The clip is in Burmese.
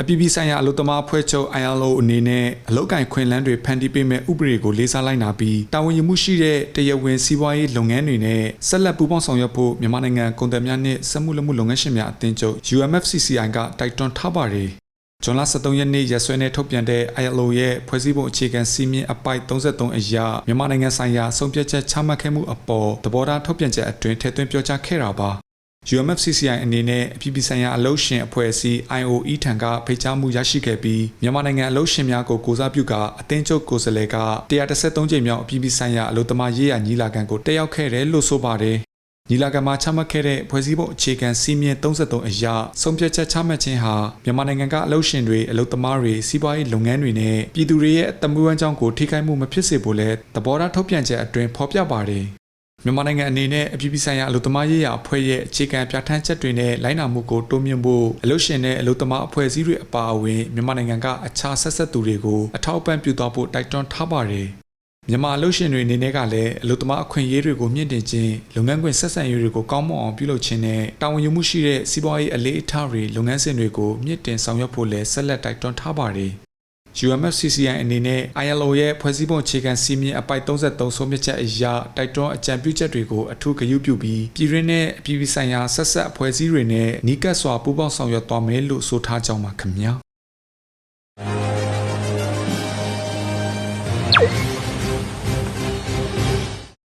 အပြည်ပြည်ဆိုင်ရာအလုပ်သမားအဖွဲ့ချုပ် ILO အနေနဲ့အလုပ်ကိုင်ခွင့်လန်းတွေဖန်တီးပေးမဲ့ဥပဒေကိုလေးစားလိုက်နာပြီးတာဝန်ယူမှုရှိတဲ့တရားဝင်စီးပွားရေးလုပ်ငန်းတွေနဲ့ဆက်လက်ပူးပေါင်းဆောင်ရွက်ဖို့မြန်မာနိုင်ငံကုန်သည်များနှင့်စက်မှုလက်မှုလုပ်ငန်းရှင်များအသင်းချုပ် UMFCCI ကတိုက်တွန်းထားပါတယ်။ဇွန်လ23ရက်နေ့ရက်စွဲနဲ့ထုတ်ပြန်တဲ့ ILO ရဲ့ဖွဲ့စည်းပုံအခြေခံစီမင်းအပိုက်33အရမြန်မာနိုင်ငံဆိုင်ရာဆုံးဖြတ်ချက်ချမှတ်ခဲ့မှုအပေါ်သဘောထားထုတ်ပြန်ချက်အတွင်းထည့်သွင်းပြောကြားခဲ့တာပါ။ UMFCCI အနေနဲ့အပြည်ပြည်ဆိုင်ရာအလုပ်ရှင်အဖွဲ့အစည်း IOE ထံကဖိတ်ကြားမှုရရှိခဲ့ပြီးမြန်မာနိုင်ငံအလုပ်ရှင်များကိုကိုစားပြုကအသင်းချုပ်ကိုယ်စားလှယ်က133ကြိမ်မြောက်အပြည်ပြည်ဆိုင်ရာအလုပ်သမားရေးရာညီလာခံကိုတက်ရောက်ခဲ့တယ်လို့ဆိုပါတယ်။ညီလာခံမှာချမှတ်ခဲ့တဲ့ဖွဲ့စည်းပုံအခြေခံစီမင်း33အရဆုံးဖြတ်ချက်ချမှတ်ခြင်းဟာမြန်မာနိုင်ငံကအလုပ်ရှင်တွေအလုပ်သမားတွေစီးပွားရေးလုပ်ငန်းတွေနဲ့ပြည်သူတွေရဲ့အသက်မွေးဝမ်းကြောင်းကိုထိခိုက်မှုမဖြစ်စေဖို့လဲသဘောထားထုတ်ပြန်ချက်အတွင်းဖော်ပြပါတယ်။ မြန်မာနိုင်ငံအနေနဲ့အပြည်ပြည်ဆိုင်ရာအလုပ်သမားရေးရာအဖွဲ့ရဲ့အခြေခံပြဋ္ဌာန်းချက်တွေနဲ့လိုက်နာမှုကိုတိုးမြှင့်ဖို့အလုပ်ရှင်နဲ့အလုပ်သမားအဖွဲ့အစည်းတွေအပါအဝင်မြန်မာနိုင်ငံကအခြားဆက်ဆက်သူတွေကိုအထောက်အပံ့ပြုသွားဖို့တိုက်တွန်းထားပါတယ်။မြန်မာအလုပ်ရှင်တွေအနေနဲ့ကလည်းအလုပ်သမားအခွင့်အရေးတွေကိုမြင့်တင်ခြင်းလုပ်ငန်းခွင်ဆက်ဆံရေးတွေကိုကောင်းမွန်အောင်ပြုလုပ်ခြင်းနဲ့တာဝန်ယူမှုရှိတဲ့စီးပွားရေးအလေးအထားတွေလုပ်ငန်းစဉ်တွေကိုမြင့်တင်ဆောင်ရွက်ဖို့လည်းဆက်လက်တိုက်တွန်းထားပါတယ်။ UMFCCI အနေနဲ့ ILO ရဲ့ဖွဲ့စည်းပုံအခြေခံစီမင်းအပိုက်33ဆုံးဖြတ်ချက်အရတိုက်တွန်းအကြံပြုချက်တွေကိုအထူးဂရုပြုပြီးပြည်တွင်းနဲ့အပြည်ပြည်ဆိုင်ရာဆက်ဆက်အဖွဲ့အစည်းတွေနဲ့နီးကပ်စွာပူးပေါင်းဆောင်ရွက်သွားမယ်လို့ဆိုထားကြောင်းပါခင်ဗျာ